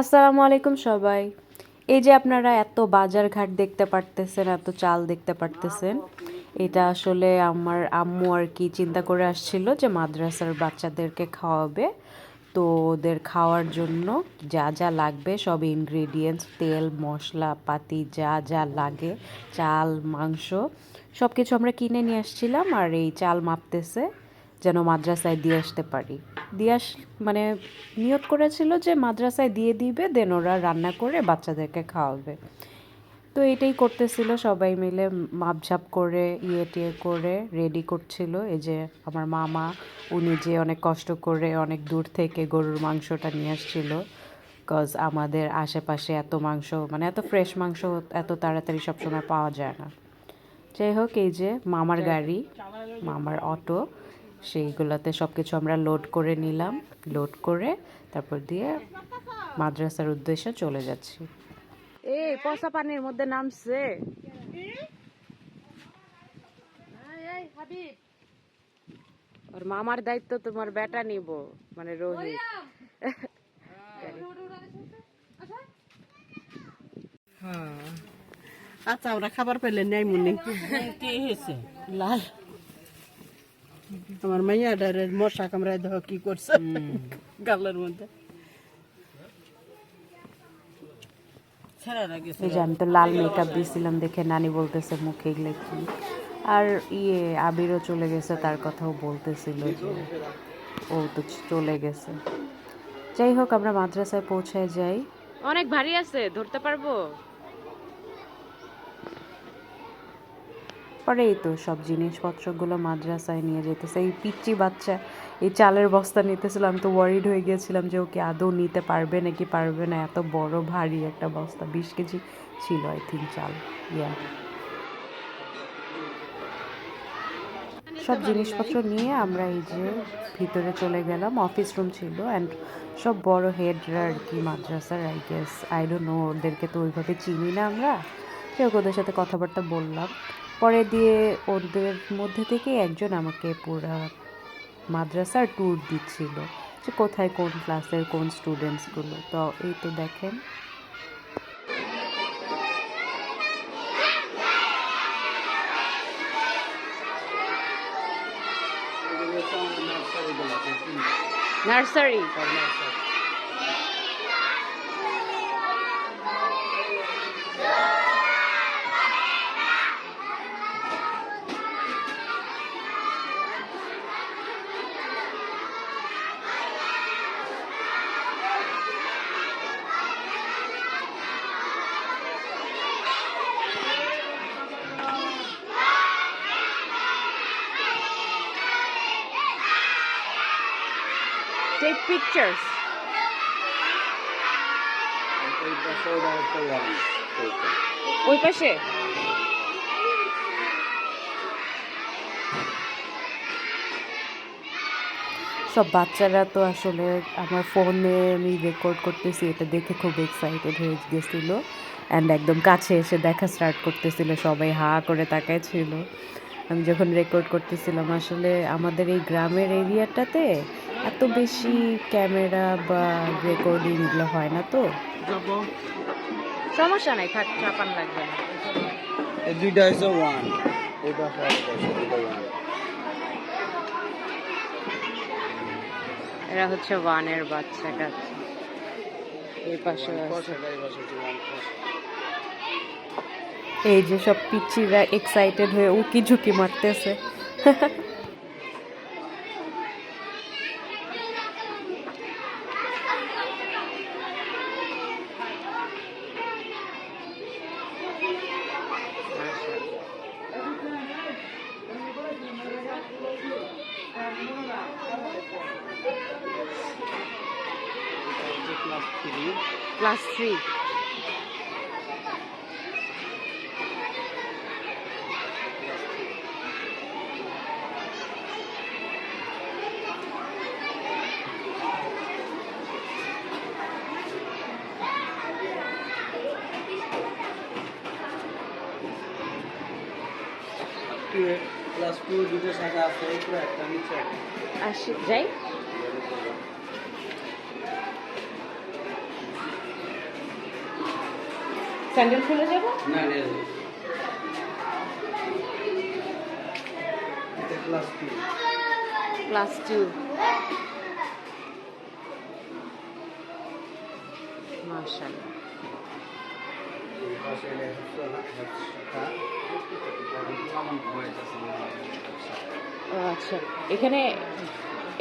আসসালামু আলাইকুম সবাই। এই যে আপনারা এত বাজার ঘাট দেখতে পারতেছেন, এত চাল দেখতে পারতেছেন, এটা আসলে আমার আম্মু আর কি চিন্তা করে আসছিল যে মাদ্রাসার বাচ্চাদেরকে খাওয়াবে। তো ওদের খাওয়ার জন্য যা যা লাগবে, সব ইনগ্রেডিয়েন্টস তেল, মশলা, পাতি, যা যা লাগে, চাল, মাংস সব কিছু আমরা কিনে নিয়ে আসছিলাম আর এই চাল মাপতেছে যেন মাদ্রাসায় দিয়ে আসতে পারি। দিয়ে আস মানে নিয়ত করেছিল যে মাদ্রাসায় দিয়ে দিবে, দেন ওরা রান্না করে বাচ্চাদেরকে খাওয়াবে। তো এটাই করতেছিল সবাই মিলে, মাপঝাপ করে ইয়ে টিয়ে করে রেডি করছিল। এই যে আমার মামা, উনি যে অনেক কষ্ট করে অনেক দূর থেকে গরুর মাংসটা নিয়ে আসছিল। কজ আমাদের আশেপাশে এত মাংস মানে এত ফ্রেশ মাংস এত তাড়াতাড়ি সবসময় পাওয়া যায় না। যাই হোক, এই যে মামার গাড়ি, মামার অটো সেইগুলোতে সব কিছু আমরা লোড করে নিলাম। লোড করে তারপর দিয়ে মাদ্রাসার উদ্দেশ্যে চলে যাচ্ছি। এই পচা পানির মধ্যে নামছে। ওর মামার দায়িত্ব তোমার বেটা নিব মানে রোহিত। আচ্ছা ওরা খাবার পেলে নেই মনে কি হয়েছে? লাল। আমার মাইয়া ডারে মশা কামড়ায় দেহ কি করছে? গালের মধ্যে। আমি তো লাল মেকআপ দিয়েছিলাম দেখে নানি বলতেছে মুখে এগুলো কি। আর ইয়ে আবিরও চলে গেছে তার কথাও বলতেছিল যে ও তো চলে গেছে। যাই হোক আমরা মাদ্রাসায় পৌঁছায় যাই। অনেক ভারী আছে ধরতে পারব? পরে এই তো সব জিনিসপত্রগুলো মাদ্রাসায় নিয়ে যেতেছে। এই পিচ্চি বাচ্চা, এই চালের বস্তা নিতেছিল, আমি তো ওয়ারিড হয়ে গিয়েছিলাম যে ওকে আদৌ নিতে পারবে নাকি পারবে না। এত বড় ভারী একটা বস্তা, বিশ কেজি ছিল আই থিঙ্ক চাল। ইয়া সব জিনিসপত্র নিয়ে আমরা এই যে ভিতরে চলে গেলাম অফিস রুম ছিল অ্যান্ড সব বড় হেডরা আর কি মাদ্রাসার I guess I don't know ওদেরকে তো ওইভাবে চিনি না আমরা। সে ওদের সাথে কথাবার্তা বললাম। পরে দিয়ে ওদের মধ্যে থেকে একজন আমাকে পুরা মাদ্রাসার ট্যুর দিচ্ছিল যে কোথায় কোন ক্লাসের কোন স্টুডেন্টসগুলো তো এই তো দেখেন। Nursery pictures. ওই পাশে। সব বাচ্চারা তো আসলে আমার ফোনে আমি রেকর্ড করতেছি, এটা দেখে খুব এক্সাইটেড হয়ে গেছিল। অ্যান্ড একদম কাছে এসে দেখা স্টার্ট করতেছিল, সবাই হা করে তাকায় ছিল আমি যখন রেকর্ড করতেছিলাম, আসলে আমাদের এই গ্রামের এরিয়াটাতে এত বেশি ক্যামেরা বা রেকর্ডিং এগুলো হয় না তো? সমস্যা নাই থাক চাপান লাগবে না। এই দুইটা হচ্ছে ওয়ান এই হচ্ছে ওয়ান এরা হচ্ছে ওয়ানের বাচ্চা কাচ্চা। এই পাশে এই যে সব পিচ্চিরা এক্সাইটেড হয়ে উকি ঝুঁকি মারতেছে class three class three class two দুটো শাখা আছে উপরে একটা নিচে একটা আসি যাই স্যান্ডেল খুলে যাব? না না ক্লাস টু মাশাআল্লাহ। আচ্ছা। এখানে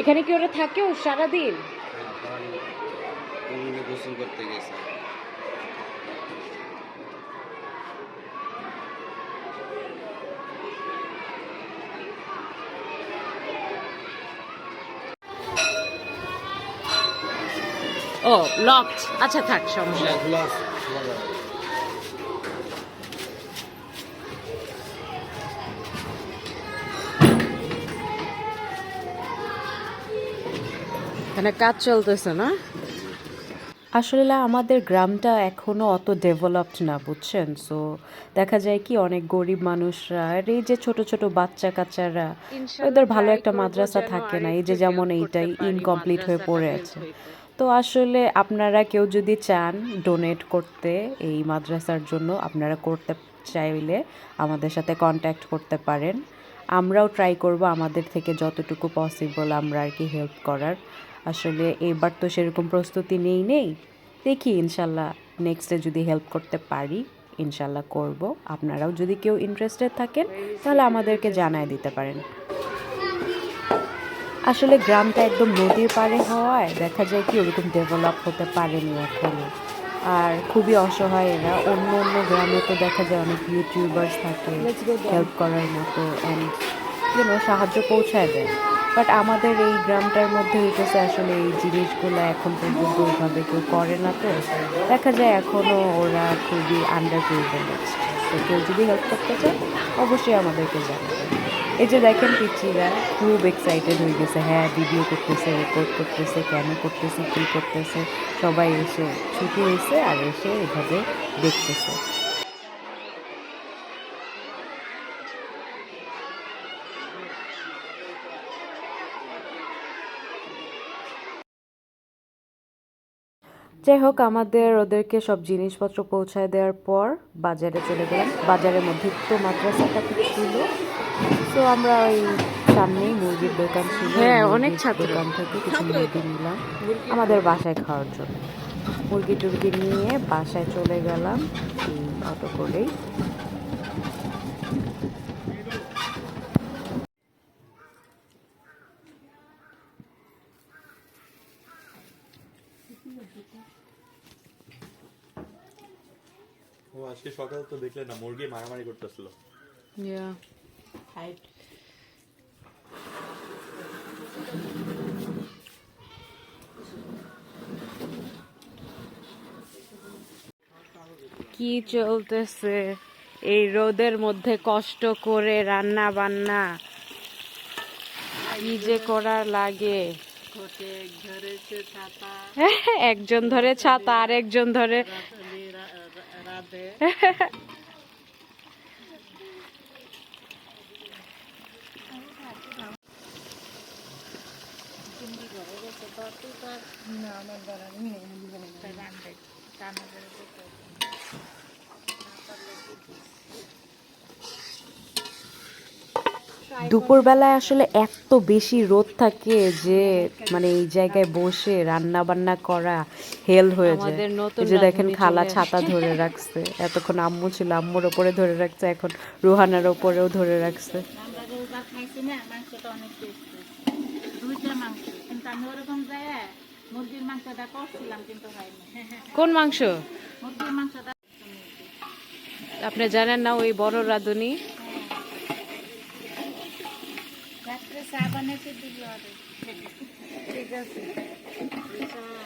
এখানে কি ওরা থাকেও সারাদিন? গোসল করতে গেছে ও লকড আচ্ছা থাক সমস্যা এখানে কাজ চলতেছে না? আসলে আমাদের গ্রামটা এখনও অত ডেভেলপড না বুঝছেন? সো দেখা যায় কি অনেক গরিব মানুষরা আর এই যে ছোট ছোট বাচ্চা কাচ্চারা ওদের ভালো একটা মাদ্রাসা থাকে না এই যে যেমন এইটাই ইনকমপ্লিট হয়ে পড়ে আছে। তো আসলে আপনারা কেউ যদি চান ডোনেট করতে এই মাদ্রাসার জন্য, আপনারা করতে চাইলে আমাদের সাথে কন্ট্যাক্ট করতে পারেন। আমরাও ট্রাই করব আমাদের থেকে যতটুকু পসিবল আমরা আর কি হেল্প করার। আসলে এবার তো সেরকম প্রস্তুতি নেই নেই। দেখি ইনশাল্লাহ নেক্সটে যদি হেল্প করতে পারি, ইনশাল্লাহ করব। আপনারাও যদি কেউ ইন্টারেস্টেড থাকেন, তাহলে আমাদেরকে জানায় দিতে পারেন। আসলে গ্রামটা একদম নদীর পাড়ে হওয়ায় দেখা যায় কি ওরকম ডেভেলপ হতে পারেনি এখনও আর খুবই অসহায় এরা। অন্য অন্য গ্রামে তো দেখা যায় অনেক ইউটিউবার্স থাকে হেল্প করার মতো অ্যান্ড সাহায্য পৌঁছায় দেয়। বাট আমাদের এই গ্রামটার মধ্যে হইতেছে আসলে এই জিনিসগুলো এখন পর্যন্ত ওইভাবে কেউ করে না তো। দেখা যায় এখনও ওরা খুবই আন্ডার তো কেউ যদি হেল্প করতে চায় অবশ্যই আমাদেরকে জানাবে। এই যে দেখেন পিচ্চিরা, খুব এক্সাইটেড হয়ে গেছে। হ্যাঁ ভিডিও করতেছে রেকর্ড করতেছে, কেন করতেছে, কী করতেছে? সবাই এসে ছুটি হয়েছে আর এসে এভাবে দেখতেছে। যাই হোক, আমাদের ওদেরকে সব জিনিসপত্র পৌঁছায় দেওয়ার পর বাজারে চলে গেলাম। বাজারের মধ্যে তো মাদ্রাসাটা ছিল। তো আমরা ওই সামনেই মুরগির দোকান ছিল হ্যাঁ, অনেক ছাত্র। দোকান থেকে কিছু মুরগি নিলাম। আমাদের বাসায় খাওয়ার জন্য। মুরগি টুরগি নিয়ে বাসায় চলে গেলাম অটো করেই। ও আজকে সকালে তো দেখলে না মুরগি মারামারি করতেছিল। কি চলতেছে? এই রোদের মধ্যে কষ্ট করে রান্না বান্না কি যে করার লাগে? একজন ধরে ছাতা একজন ধরে দুপুরবেলায় আসলে এত বেশি রোদ থাকে যে মানে এই জায়গায় বসে রান্না বান্না করা হেল হয়ে যায়। যে দেখেন খালা ছাতা ধরে রাখছে। এতক্ষণ আম্মু ছিল আম্মুর ওপরে ধরে রাখছে এখন রুহানার ওপরেও ধরে রাখছে। আমরা রোববার খাইছি না মাংসটা অনেক টেস্ট দুইটা মাংস। আমি ওরকম যায় মুরগির মাংসটা করছিলাম কিন্তু হয়নি। কোন মাংস? মুরগির মাংসটা আপনি জানেন না ওই বড় রাঁধুনি।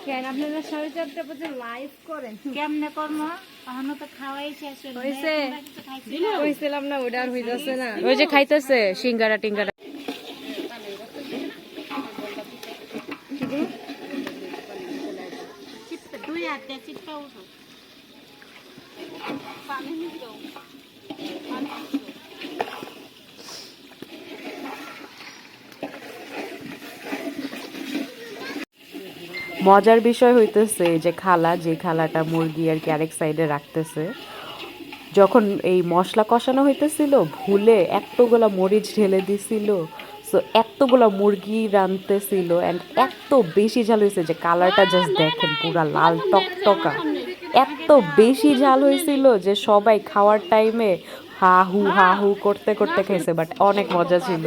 কেন আপনারা সাড়ে চারটা পর্যন্ত লাইভ করেন? কেমনে করব? এখনও তো খাওয়াই শেষ হলো না। হয়েছে? তোমরা না? কইছিলাম আর হইতাছে না। ওই যে খাইতেছে সিঙ্গারা টিঙ্গারা মজার বিষয় হইতেছে যে খালা, যে খালাটা মুরগি আর কি আরেক সাইডে রাখতেছে, যখন এই মশলা কষানো হইতেছিল, ভুলে এতগুলা মরিচ ঢেলে দিছিল সো এতগুলা মুরগি রানতেছিল অ্যান্ড এত বেশি ঝাল হয়েছে যে কালারটা জাস্ট দেখেন, পুরা লাল টকটকা। এত বেশি ঝাল হয়েছিল যে সবাই খাওয়ার টাইমে হা হু হা হু করতে করতে খেয়েছে বাট অনেক মজা ছিল।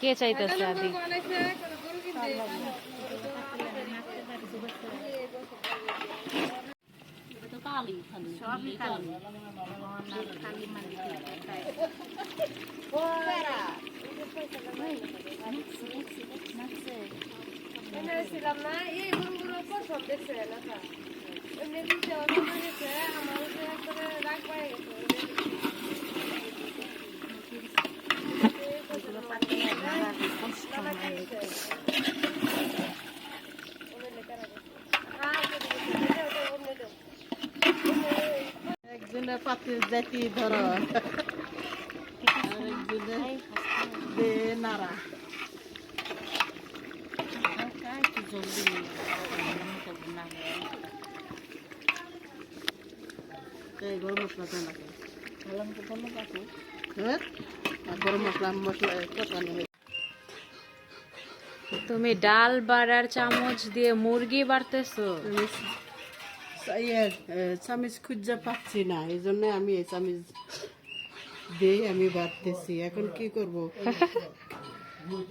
কে চাইতেছে আদি? সবই খালি খালি মানে এনেছিলাম না এই গরুগুলো প্রথম দেখছে এলাকা এমনি দিতে অসুবিধা গেছে আমার একবারে রাগ পায়ে গেছে পাতি জাতি ধরো। দে গরম মশলা ভালো কাকু হ্যাঁ? গরম মশলা মশলা কষানো তুমি ডাল বাড়ার চামচ দিয়ে মুরগি বাড়তেছো? ইয়ে চামিচ খুঁজে পাচ্ছি না এই জন্য আমি এই চামিচ দিয়ে আমি বাড়তেছি এখন কি করব?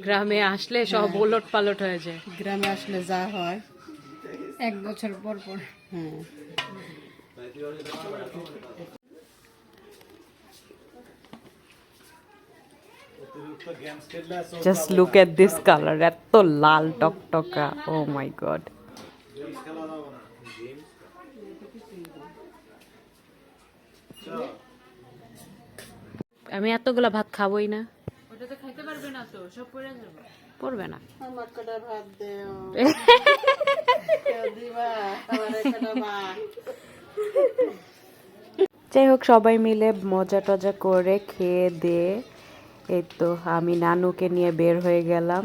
গ্রামে আসলে সব ওলট পালট হয়ে যায়। গ্রামে আসলে যা হয়। এক বছর পর পর। হ্যাঁ। Just look at this colour এত লাল টকটকা ও মাই গড আমি এতগুলা ভাত খাবোই না। ওটা তো খাইতে পারবে না তো সব পড়ে যাবে। পড়বে না। আমার কটা ভাত দেও। দিবা আমার একটা ভাত যাই হোক সবাই মিলে মজা টজা করে খেয়ে দিয়ে এই তো আমি নানুকে নিয়ে বের হয়ে গেলাম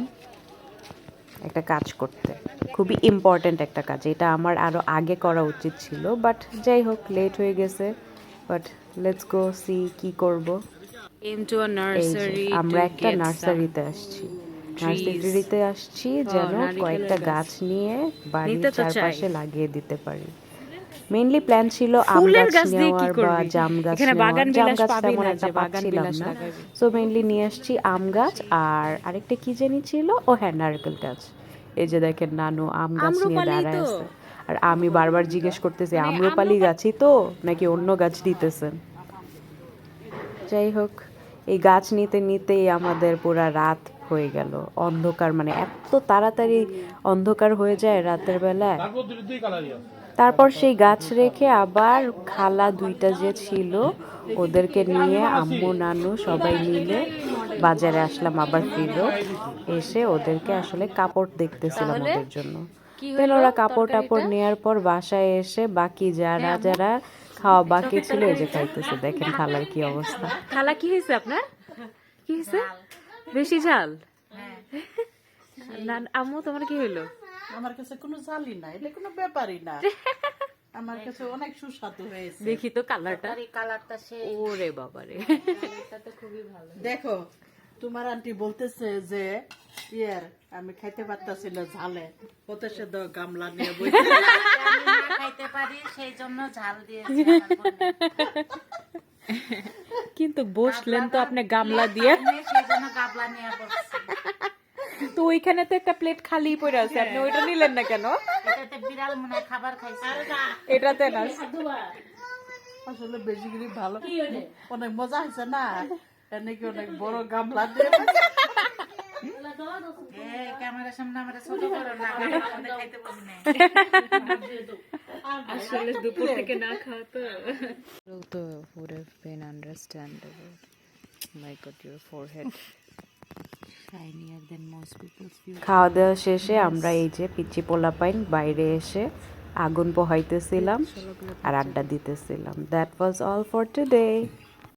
একটা কাজ করতে। খুবই ইম্পর্ট্যান্ট একটা কাজ। এটা আমার আরও আগে করা উচিত ছিল বাট যাই হোক লেট হয়ে গেছে। বাট লেটস গো সি কি করব। আমরা একটা নার্সারিতে আসছি। নার্সারিতে আসছি যেন কয়েকটা গাছ। নিয়ে বাড়ির। চারপাশে লাগিয়ে দিতে পারি। মেইনলি প্ল্যান ছিল আম গাছ নেওয়ার বা জাম গাছ এখানে বাগান জাম বিলাস গাছ তেমন একটা বাগান পাচ্ছিলাম বিলাস না। সো মেইনলি নিয়ে আসছি আম গাছ আর আরেকটা কি জানি ছিল? ও হ্যাঁ নারকেল গাছ। এই যে দেখেন নানু আম গাছ নিয়ে দাঁড়ায় আছে। আর আমি বারবার জিজ্ঞেস করতেছি আম্রপালি গাছই তো? নাকি অন্য গাছ দিতেছেন? যাই হোক এই গাছ নিতে নিতেই আমাদের পুরা রাত হয়ে গেল। অন্ধকার মানে এত তাড়াতাড়ি অন্ধকার হয়ে যায় রাতের বেলায়। তারপর সেই গাছ রেখে আবার খালা দুইটা যে ছিল ওদেরকে নিয়ে আম্মু নানু সবাই মিলে বাজারে আসলাম আবার ফিরত এসে ওদেরকে আসলে কাপড় দেখতেছিলাম ওদের জন্য। দেন ওরা কাপড় টাপড় নেওয়ার পর বাসায় এসে বাকি যারা যারা খাওয়া বাকি ছিল এই যে খাইতেছে। দেখেন খালার কি অবস্থা। খালা কি হয়েছে আপনার? কি হয়েছে? বেশি ঝাল না আম্মু তোমার কি হইল? আমার কাছে কোনো জালি না এটা কোনো ব্যাপারই না। আমার কাছে অনেক সুস্বাদু হয়েছে। দেখি তো কালারটা। কালারটা সে ওরে বাবারে। দেখো তোমার আন্টি বলতেছে যে ইয়ার আমি খাইতে পারতাছি না ঝালে। কত সে দাও গামলা নিয়ে বই। খাইতে পারি সেই জন্য ঝাল দিয়েছি কিন্তু বসলেন তো আপনি গামলা দিয়ে। সেই জন্য গাবলা নিয়ে বসছি। তো ওইখানে তো একটা প্লেট খালি পড়ে আছে আপনি ওইটা নিলেন না কেন? এটাতে বিড়াল মনে খাবার খাইছে। এটাতে না। আসলে বেশি করে ভালো অনেক মজা হয়েছে না? এনেকে অনেক বড় গামলা দিয়ে এই ক্যামেরার সামনে আমরা ছোট করো না আমাদের খাইতে বলি না। আসলে দুপুর থেকে না খাওয়া তো। তো would have been understandable. My God, your forehead. shinier than most people's খাওয়া দাওয়া শেষে আমরা এই যে পিচি পোলাপাইন বাইরে এসে আগুন পোহাইতেছিলাম আর আড্ডা দিতেছিলাম। That was all for today